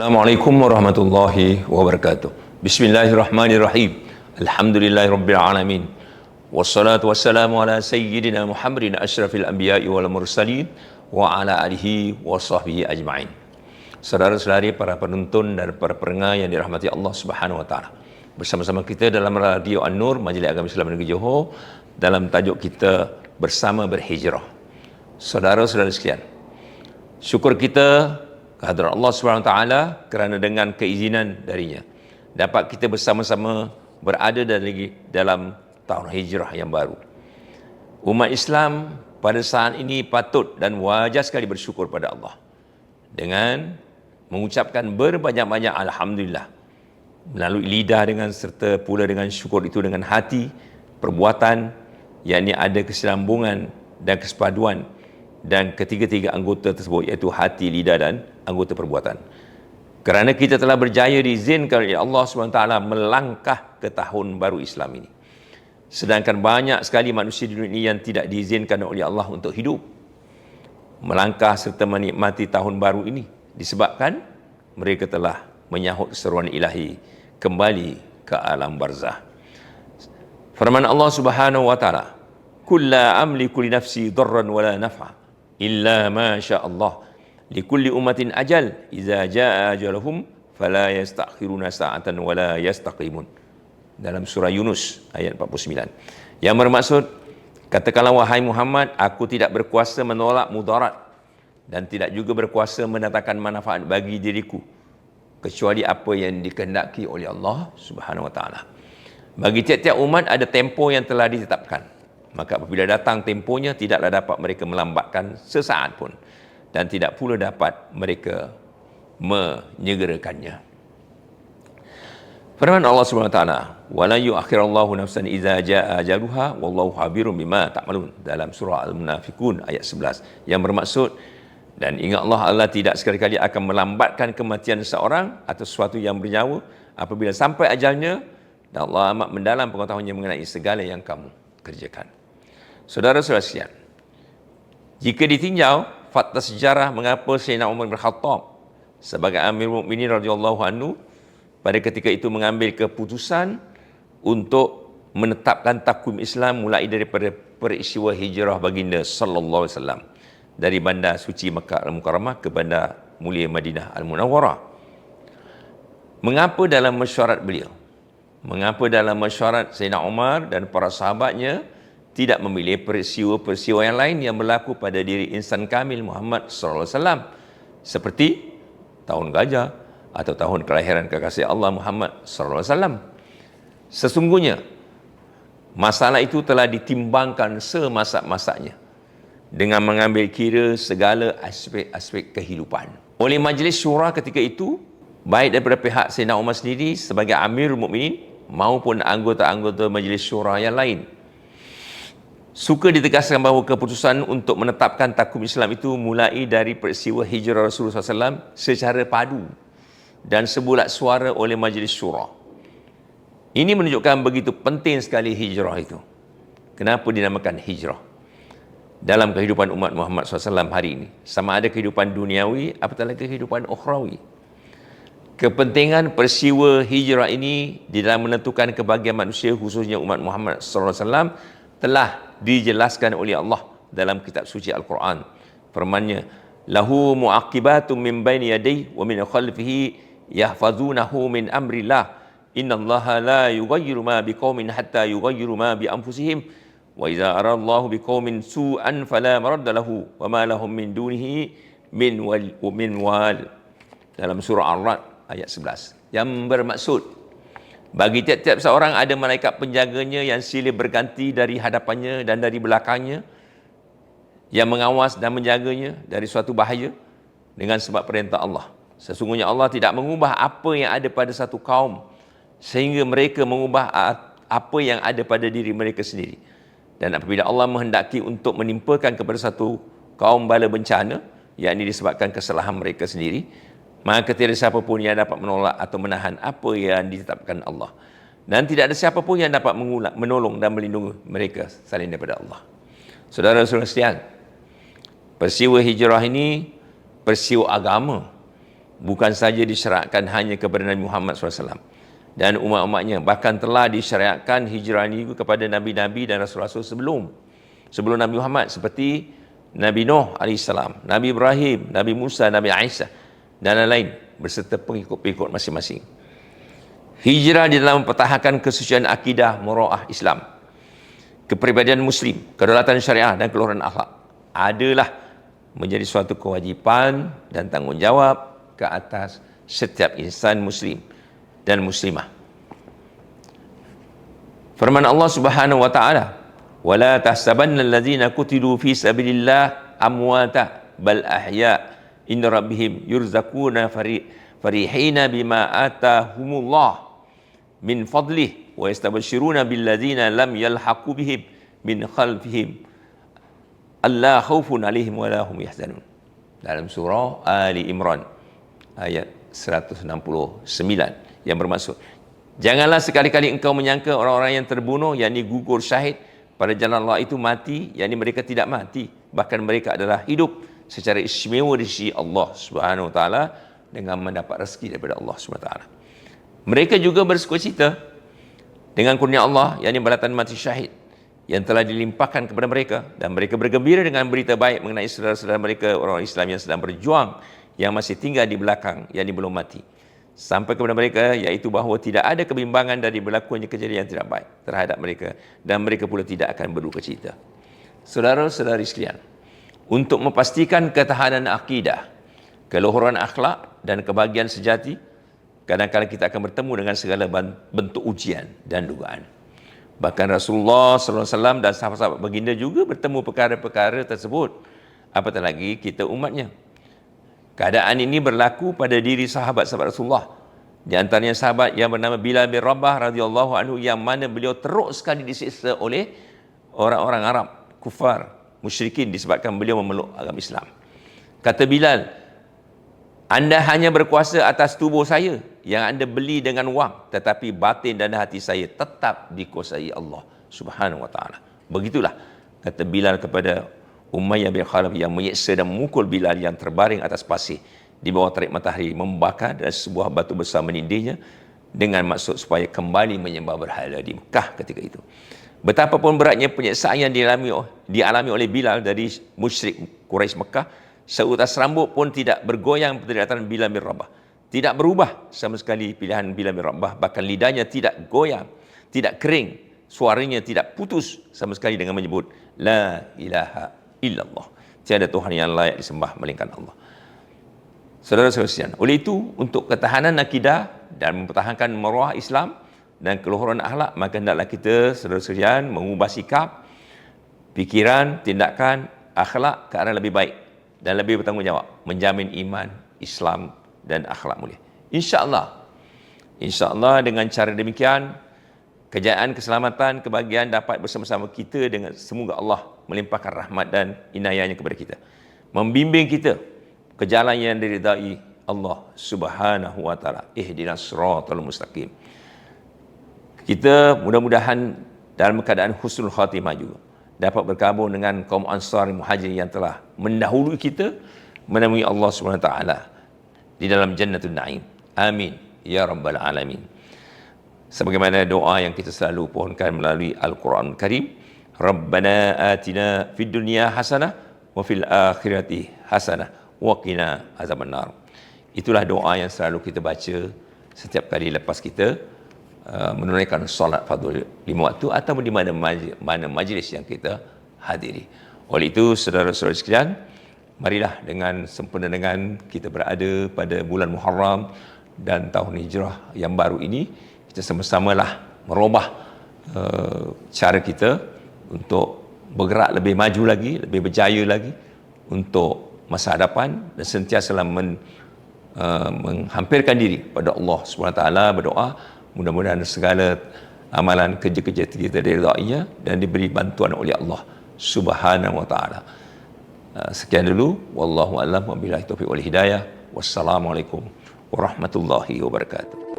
Assalamualaikum warahmatullahi wabarakatuh. Bismillahirrahmanirrahim. Alhamdulillahirabbil alamin. Wassalatu wassalamu ala sayyidina Muhammadin asyrafil anbiya'i wal mursalin wa ala alihi wa sahbihi ajma'in. Saudara-saudari para penonton dan para pendengar yang dirahmati Allah Subhanahu wa taala. Bersama-sama kita dalam Radio An-Nur Majlis Agama Islam Negeri Johor dalam tajuk kita bersama berhijrah. Saudara-saudara sekalian, syukur kita kehadiran Allah SWT kerana dengan keizinan darinya. Dapat kita bersama-sama berada lagi dalam tahun hijrah yang baru. Umat Islam pada saat ini patut dan wajar sekali bersyukur pada Allah. Dengan mengucapkan berbanyak-banyak Alhamdulillah. Melalui lidah dengan serta pula dengan syukur itu dengan hati, perbuatan, yakni ada kesinambungan dan kesepaduan dan ketiga-tiga anggota tersebut iaitu hati, lidah dan anggota perbuatan. Kerana kita telah berjaya diizinkan oleh Allah SWT melangkah ke tahun baru Islam ini. Sedangkan banyak sekali manusia di dunia ini yang tidak diizinkan oleh Allah untuk hidup. Melangkah serta menikmati tahun baru ini disebabkan mereka telah menyahut seruan ilahi kembali ke alam barzah. Firman Allah Subhanahu wa taala, "Kulla amliku li nafsi darran wala naf'a." Illa ma sya Allah likulli ummatin ajal idza jaa ajaluhum fala yastakhiruna sa'atan wala yastaqimun. Dalam surah Yunus ayat 49 yang bermaksud katakanlah wahai Muhammad aku tidak berkuasa menolak mudarat dan tidak juga berkuasa mendatangkan manfaat bagi diriku kecuali apa yang dikehendaki oleh Allah Subhanahu wa taala. Bagi tiap-tiap umat ada tempo yang telah ditetapkan Maka apabila datang temponya tidaklah dapat mereka melambatkan sesaat pun dan tidak pula dapat mereka menyegerakannya. Firman Allah Subhanahu wa taala, "Wa la yu'akhirallahu nafsan idza jaa ajaluha wallahu khabirun bima ta'malun" dalam surah Al-Munafiqun ayat 11 yang bermaksud dan ingat Allah Allah tidak sekali-kali akan melambatkan kematian seorang atau sesuatu yang bernyawa apabila sampai ajalnya dan Allah amat mendalam pengetahuannya mengenai segala yang kamu kerjakan. Saudara-saudara sekalian, jika ditinjau fakta sejarah mengapa Sayyidina Umar bin Khattab sebagai Amir Mukminin radhiyallahu anhu pada ketika itu mengambil keputusan untuk menetapkan takwim Islam mulai daripada peristiwa hijrah baginda sallallahu alaihi wasallam dari bandar suci Makkah Al-Mukarramah ke bandar mulia Madinah Al-Munawwarah. Mengapa dalam mesyuarat beliau? Mengapa dalam mesyuarat Sayyidina Umar dan para sahabatnya tidak memilih peristiwa-peristiwa yang lain yang berlaku pada diri insan kamil Muhammad sallallahu alaihi wasallam seperti tahun gajah atau tahun kelahiran kekasih Allah Muhammad sallallahu alaihi wasallam. Sesungguhnya masalah itu telah ditimbangkan semasak-masaknya dengan mengambil kira segala aspek-aspek kehidupan. Oleh majlis syura ketika itu, baik daripada pihak Sayyidina Umar sendiri sebagai Amir Mukminin maupun anggota-anggota majlis syura yang lain Suka ditegaskan bahawa keputusan untuk menetapkan takum Islam itu mulai dari peristiwa hijrah Rasulullah SAW secara padu dan sebulat suara oleh Majlis Syura. Ini menunjukkan begitu penting sekali hijrah itu. Kenapa dinamakan hijrah? Dalam kehidupan umat Muhammad SAW hari ini. Sama ada kehidupan duniawi apatah lagi kehidupan ukhrawi. Kepentingan peristiwa hijrah ini di dalam menentukan kebahagiaan manusia khususnya umat Muhammad SAW telah dijelaskan oleh Allah dalam kitab suci Al-Quran. Firman-Nya, "Lahu mu'aqibatun min baini yadayhi wa min khalfihi yahfazunahu min amrillah. Inna Allah la yughayyiru ma biqaumin hatta yughayyiru ma bi anfusihim. Wa idza aradallahu biqaumin su'an fala maradda lahu wa ma lahum min dunihi min wal min wal." Dalam surah Ar-Ra'd ayat 11. Yang bermaksud bagi tiap-tiap seorang ada malaikat penjaganya yang silih berganti dari hadapannya dan dari belakangnya yang mengawas dan menjaganya dari suatu bahaya dengan sebab perintah Allah. Sesungguhnya Allah tidak mengubah apa yang ada pada satu kaum sehingga mereka mengubah apa yang ada pada diri mereka sendiri. Dan apabila Allah menghendaki untuk menimpakan kepada satu kaum bala bencana, yakni disebabkan kesalahan mereka sendiri, maka tiada siapa pun yang dapat menolak atau menahan apa yang ditetapkan Allah. Dan tidak ada siapa pun yang dapat mengulak, menolong dan melindungi mereka selain daripada Allah. Saudara-saudara sekalian, peristiwa hijrah ini peristiwa agama bukan saja disyariatkan hanya kepada Nabi Muhammad SAW dan umat-umatnya bahkan telah disyariatkan hijrah ini kepada nabi-nabi dan rasul-rasul sebelum sebelum Nabi Muhammad seperti Nabi Nuh AS, Nabi Ibrahim, Nabi Musa, Nabi Aisyah dan lain-lain berserta pengikut-pengikut masing-masing. Hijrah di dalam mempertahankan kesucian akidah mura'ah Islam. Kepribadian Muslim, kedaulatan syariah dan keluhuran akhlak adalah menjadi suatu kewajipan dan tanggungjawab ke atas setiap insan Muslim dan Muslimah. Firman Allah Subhanahu wa taala, "Wala tahsabanna allazina qutilu fi sabilillah amwata bal ahya in rabbihim yurzaquna farihina bima atahumullah." min fadlih wa yastabshiruna bil ladzina lam yalhaqu bihim min khalfihim. Alla khaufun alaihim wa lahum yahzanun. Dalam surah Ali Imran ayat 169 yang bermaksud janganlah sekali-kali engkau menyangka orang-orang yang terbunuh yakni gugur syahid pada jalan Allah itu mati yakni mereka tidak mati. Bahkan mereka adalah hidup secara istimewa di sisi Allah Subhanahu wa taala dengan mendapat rezeki daripada Allah Subhanahu wa taala. Mereka juga bersukacita dengan kurnia Allah yang balatan mati syahid yang telah dilimpahkan kepada mereka dan mereka bergembira dengan berita baik mengenai saudara-saudara mereka orang Islam yang sedang berjuang yang masih tinggal di belakang yang belum mati. Sampai kepada mereka iaitu bahawa tidak ada kebimbangan dari berlakunya kejadian yang tidak baik terhadap mereka dan mereka pula tidak akan berduka cita. Saudara-saudari sekalian untuk memastikan ketahanan akidah keluhuran akhlak dan kebahagiaan sejati kadang-kadang kita akan bertemu dengan segala bentuk ujian dan dugaan. Bahkan Rasulullah SAW dan sahabat-sahabat baginda juga bertemu perkara-perkara tersebut. Apatah lagi kita umatnya. Keadaan ini berlaku pada diri sahabat-sahabat Rasulullah. Di antaranya sahabat yang bernama Bilal bin Rabah radhiyallahu anhu yang mana beliau teruk sekali disiksa oleh orang-orang Arab, kufar, musyrikin disebabkan beliau memeluk agama Islam. Kata Bilal, anda hanya berkuasa atas tubuh saya yang anda beli dengan wang tetapi batin dan hati saya tetap dikuasai Allah Subhanahu wa taala. Begitulah kata Bilal kepada Umayyah bin Khalaf yang menyeksa dan memukul Bilal yang terbaring atas pasir di bawah terik matahari membakar dan sebuah batu besar menindihnya dengan maksud supaya kembali menyembah berhala di Mekah ketika itu. Betapapun beratnya penyeksaan yang dialami, dialami oleh Bilal dari musyrik Quraisy Mekah, seutas rambut pun tidak bergoyang dataran Bilal bin Rabah. Tidak berubah sama sekali pilihan Bilal bin Rabah. Bahkan lidahnya tidak goyang, tidak kering. Suaranya tidak putus sama sekali dengan menyebut La ilaha illallah. Tiada Tuhan yang layak disembah melainkan Allah. Saudara-saudara sekalian, oleh itu untuk ketahanan akidah dan mempertahankan maruah Islam dan keluhuran akhlak, maka hendaklah kita saudara sekalian mengubah sikap, fikiran, tindakan, akhlak ke arah lebih baik dan lebih bertanggungjawab menjamin iman, Islam dan akhlak mulia. Insya-Allah. Insya-Allah dengan cara demikian kejayaan, keselamatan, kebahagiaan dapat bersama-sama kita dengan semoga Allah melimpahkan rahmat dan inayahnya kepada kita. Membimbing kita ke jalan yang diridai Allah Subhanahu wa taala. Ihdinas siratal mustaqim. Kita mudah-mudahan dalam keadaan husnul khatimah juga dapat berkabung dengan kaum ansar muhajir yang telah mendahului kita menemui Allah SWT di dalam jannatul na'im. Amin. Ya Rabbal Alamin. Sebagaimana doa yang kita selalu pohonkan melalui Al-Quran Karim. Rabbana atina fid dunya hasanah wa fil akhirati hasanah wa qina azabannar. Itulah doa yang selalu kita baca setiap kali lepas kita Uh, menunaikan solat fardu lima waktu ataupun di mana mana majlis yang kita hadiri. Oleh itu, saudara-saudara sekalian, marilah dengan sempurna dengan kita berada pada bulan Muharram dan tahun hijrah yang baru ini, kita sama-samalah merubah uh, cara kita untuk bergerak lebih maju lagi, lebih berjaya lagi untuk masa hadapan dan sentiasa men, uh, menghampirkan diri pada Allah SWT berdoa Mudah-mudahan segala amalan kerja-kerja kita diridainya dan diberi bantuan oleh Allah Subhanahu wa taala. Uh, sekian dulu wallahu alam wabillahi taufiq wal hidayah. Wassalamualaikum warahmatullahi wabarakatuh.